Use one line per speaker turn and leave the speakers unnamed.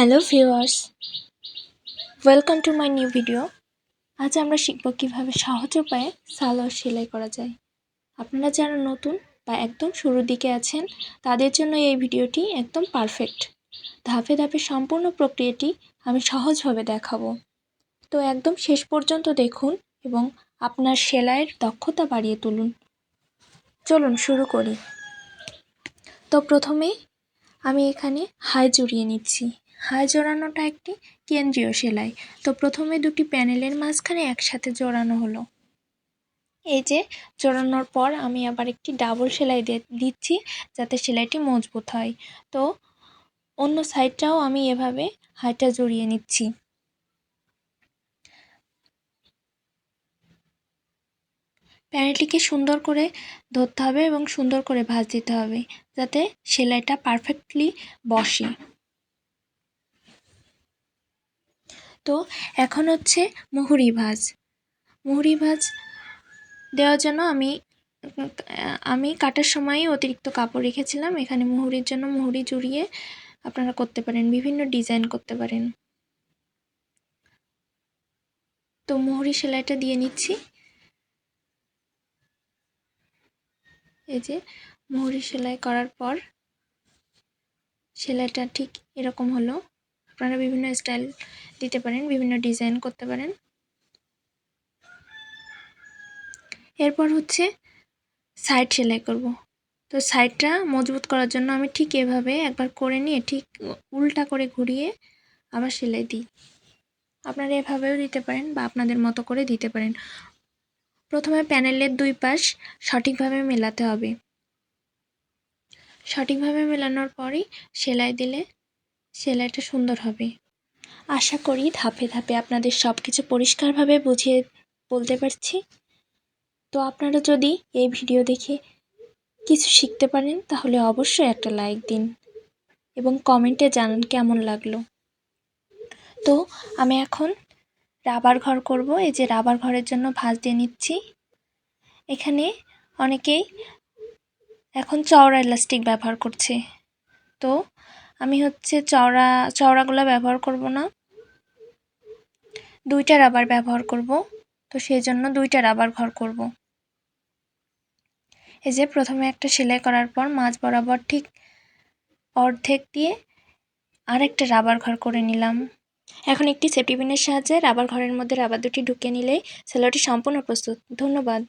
Hello viewers welcome to my new video আজ আমরা শিখব কীভাবে সহজ উপায়ে সালোয়ার সেলাই করা যায়। আপনারা যারা নতুন বা একদম শুরুর দিকে আছেন, তাদের জন্য এই ভিডিওটি একদম পারফেক্ট ধাপে ধাপে সম্পূর্ণ প্রক্রিয়াটি আমি সহজভাবে দেখাবো। তো একদম শেষ পর্যন্ত দেখুন এবং আপনার সেলাইয়ের দক্ষতা বাড়িয়ে তুলুন। চলুন শুরু করি। তো প্রথমে আমি এখানে হাই জড়িয়ে নিচ্ছি। হাই জোড়ানোটা একটি কেন্দ্রীয় সেলাই। তো প্রথমে দুটি প্যানেলের মাঝখানে একসাথে জোড়ানো হলো। এই যে, জোড়ানোর পর আমি আবার একটি ডাবল সেলাই দিচ্ছি যাতে সেলাইটি মজবুত হয়। তো অন্য সাইডটাও আমি এভাবে হাইটা জড়িয়ে নিচ্ছি। প্যানেলটিকে সুন্দর করে ধরতে হবে এবং সুন্দর করে ভাঁজ দিতে হবে যাতে সেলাইটা পারফেক্টলি বসে। তো এখন হচ্ছে মুহুরি ভাজ। মুহুরি ভাজ দেওয়ার জন্য আমি আমি কাটার সময় অতিরিক্ত কাপড় রেখেছিলাম। এখানে মুহুরির জন্য মুহুরি জুড়িয়ে আপনারা করতে পারেন, বিভিন্ন ডিজাইন করতে পারেন। তো মুহুরি সেলাইটা দিয়ে নিচ্ছি। এই যে মুহুরি সেলাই করার পর সেলাইটা ঠিক এরকম হলো। আপনারা বিভিন্ন স্টাইল দিতে পারেন, বিভিন্ন ডিজাইন করতে পারেন। এরপর হচ্ছে সাইড সেলাই করব। তো সাইডটা মজবুত করার জন্য আমি ঠিক এভাবে একবার করে নিয়ে ঠিক উল্টা করে ঘুরিয়ে আবার সেলাই দিই। আপনারা এভাবেও দিতে পারেন বা আপনাদের মতো করে দিতে পারেন। প্রথমে প্যানেলের দুই পাশ সঠিকভাবে মেলাতে হবে। সঠিকভাবে মেলানোর পরই সেলাই দিলে সেলাইটা সুন্দর হবে। আশা করি ধাপে ধাপে আপনাদের সব কিছু পরিষ্কারভাবে বুঝিয়ে বলতে পারছি। তো আপনারা যদি এই ভিডিও দেখে কিছু শিখতে পারেন, তাহলে অবশ্যই একটা লাইক দিন এবং কমেন্টে জানান কেমন লাগল। তো আমি এখন রাবার ঘর করব। এই যে রাবার ঘরের জন্য ভাঁজ দিয়ে নিচ্ছি। এখানে অনেকেই এখন চওড়া ইলাস্টিক ব্যবহার করছে। তো আমি হচ্ছে চওড়া, চওড়াগুলো ব্যবহার করব না। দুইটা রাবার ব্যবহার করব। তো সেই জন্য দুইটা রাবার ঘর করব। এই যে প্রথমে একটা সেলাই করার পর মাছ বরাবর ঠিক অর্ধেক দিয়ে আরেকটা রাবার ঘর করে নিলাম। এখন একটি সেফটি পিনের সাহায্যে রাবার ঘরের মধ্যে রাবার দুটি ঢুকে নিলেই সেলাইটি সম্পূর্ণ প্রস্তুত। ধন্যবাদ।